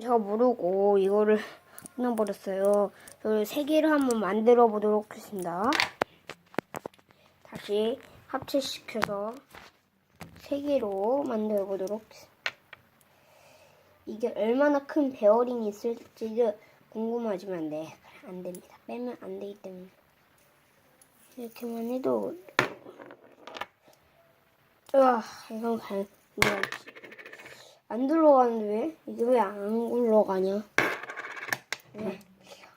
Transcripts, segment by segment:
제가 모르고 이거를 끊어버렸어요. 저를 세 개를 한번 만들어 보도록 하겠습니다. 다시 합체시켜서 세 개로 만들어 보도록 하겠습니다. 이게 얼마나 큰 베어링이 있을지 궁금하지만 네, 안 됩니다. 빼면 안 되기 때문에 이렇게만 해도 으아, 이건 가, 이거 안 들어가는데 왜? 이게 왜 안 굴러가냐? 왜?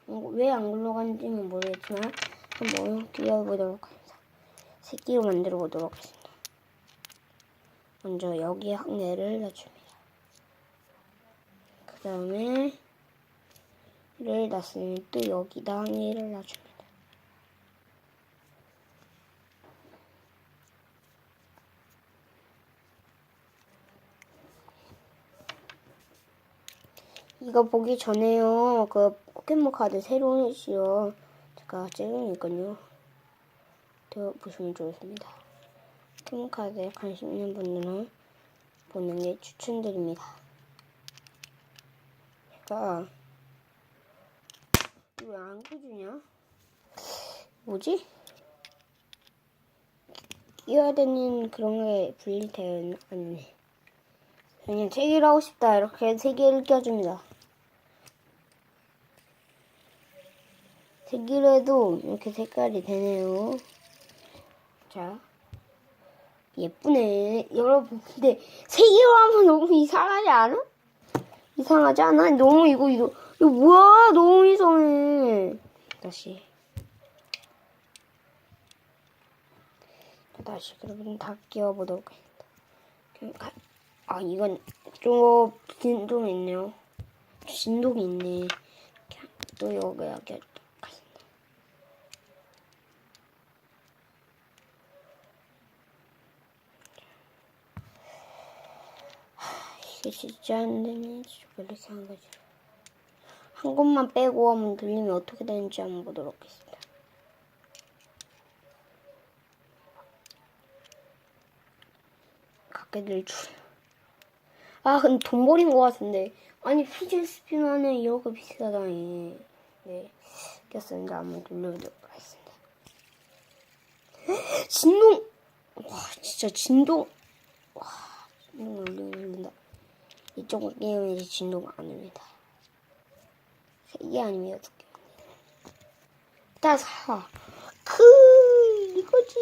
왜 안 굴러가는지는 모르겠지만 한번 뛰어보도록 하겠습니다. 새끼로 만들어 보도록 하겠습니다. 먼저 여기에 항해를 낮춥니다. 그 다음에 를 놨으면 또 여기다 항해를 낮춥니다. 이거 보기 전에요. 그 포켓몬 카드 새로운 시요. 제가 찍으니까요. 더 보시면 좋습니다. 포켓몬 카드에 관심 있는 분들은 보는 게 추천드립니다. 제가 왜안 켜주냐? 뭐지? 끼워야 되는 그런 게 분리되어 있네. 그냥 세 개를 하고 싶다. 이렇게 세 개를 껴줍니다. 세 개를 해도 이렇게 색깔이 되네요. 자. 예쁘네. 여러분, 근데 세 개로 하면 너무 이상하지 않아? 이상하지 않아? 너무 이거, 이거, 이거 뭐야? 너무 이상해. 다시. 다시, 그러면 다 끼워보도록 하겠습니다. 아 이건 좀 진동이 있네요. 진동이 있네. 또 여기 여기 가겠습니다. 이게 진짜 안 되네. 별로 이상한 거지. 한 곳만 빼고 한번 들리면 어떻게 되는지 한번 보도록 하겠습니다. 갖게 될 줄. 아, 근데 돈 버린 것 같은데. 아니, 피질 스피너 안에 이렇게 비싸다니. 네. 꼈습니다. 한번 돌려보도록 하겠습니다. 진동! 와, 진짜 진동. 와, 진동을 올린다. 이쪽 게임은 이제 진동 안 옵니다. 세개 아니면 여섯 개. 다 사. 크, 이거지.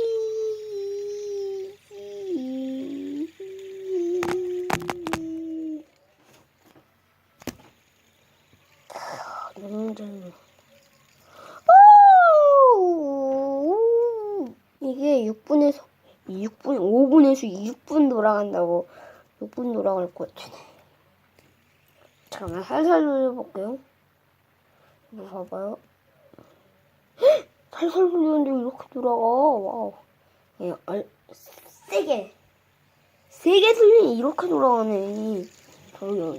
잘 이게 6분에서 6분 5분에서 6분 돌아간다고 6분 돌아갈 것 같네. 잠깐만 살살 돌려볼게요. 이거 봐봐요. 헉! 살살 돌리는데 이렇게 돌아가. 와우. 예, 얼, 세게. 세게 돌리면 이렇게 돌아가네. 돌려.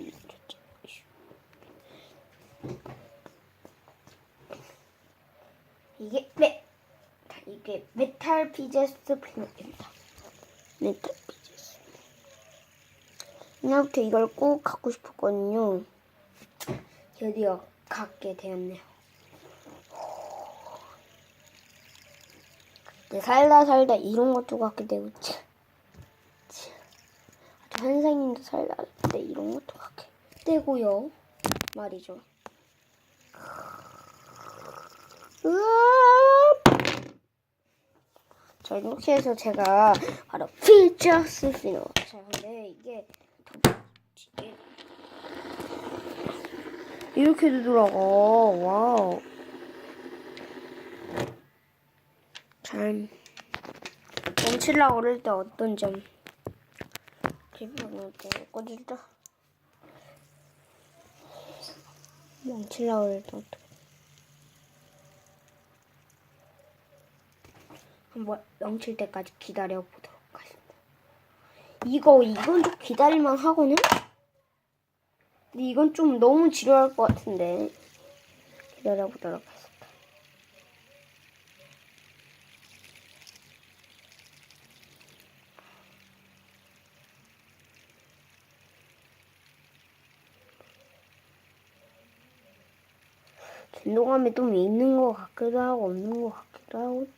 이게 메 자, 이게 메탈 피제스 플랫입니다. 메탈 피제스. 옛날부터 이걸 꼭 갖고 싶었거든요. 드디어 갖게 되었네요. 근데 살다 살다 이런 것도 갖게 되고 참, 참. 한상님도 살다 살다 이런 것도 갖게 되고요. 말이죠. 자, 이렇게 해서 제가 바로 피처스 피노. 자, 근데 이게 더 이렇게도 돌아가. 와우. 참 멈추려고 그럴 때 어떤 점때 꺼질까? 멈추려고 그럴 때 어떻게 한번 멈출 때까지 기다려 보도록 하겠습니다. 이거 이건 좀 기다릴만 하거든. 근데 이건 좀 너무 지루할 것 같은데 기다려 보도록 하겠습니다. 진동감이 좀 있는 것 같기도 하고 없는 것 같기도 하고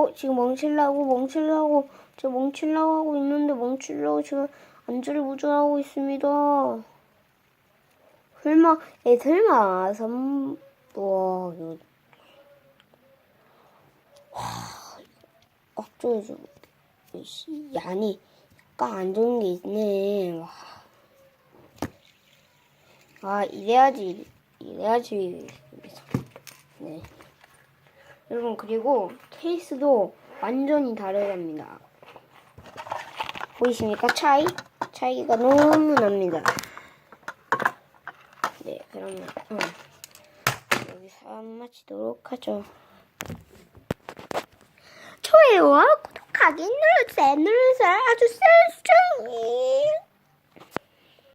어 지금 멍칠라고 멍칠라고 저 멍칠라고 하고 있는데 멍칠라고 지금 안절부절하고 있습니다. 설마 에 설마 삼 와, 이거. 어쩌죠 씨 양이 약간 안 좋은 게 있네. 와. 아 이래야지 이래야지. 네 여러분 그리고 케이스도 완전히 다르답니다. 보이십니까? 차이? 차이가 너무 납니다. 네 그러면 음. 여기서 안 마치도록 하죠. 좋아요와 구독하기 눌러주세요. 눌러주세요. 아주 셀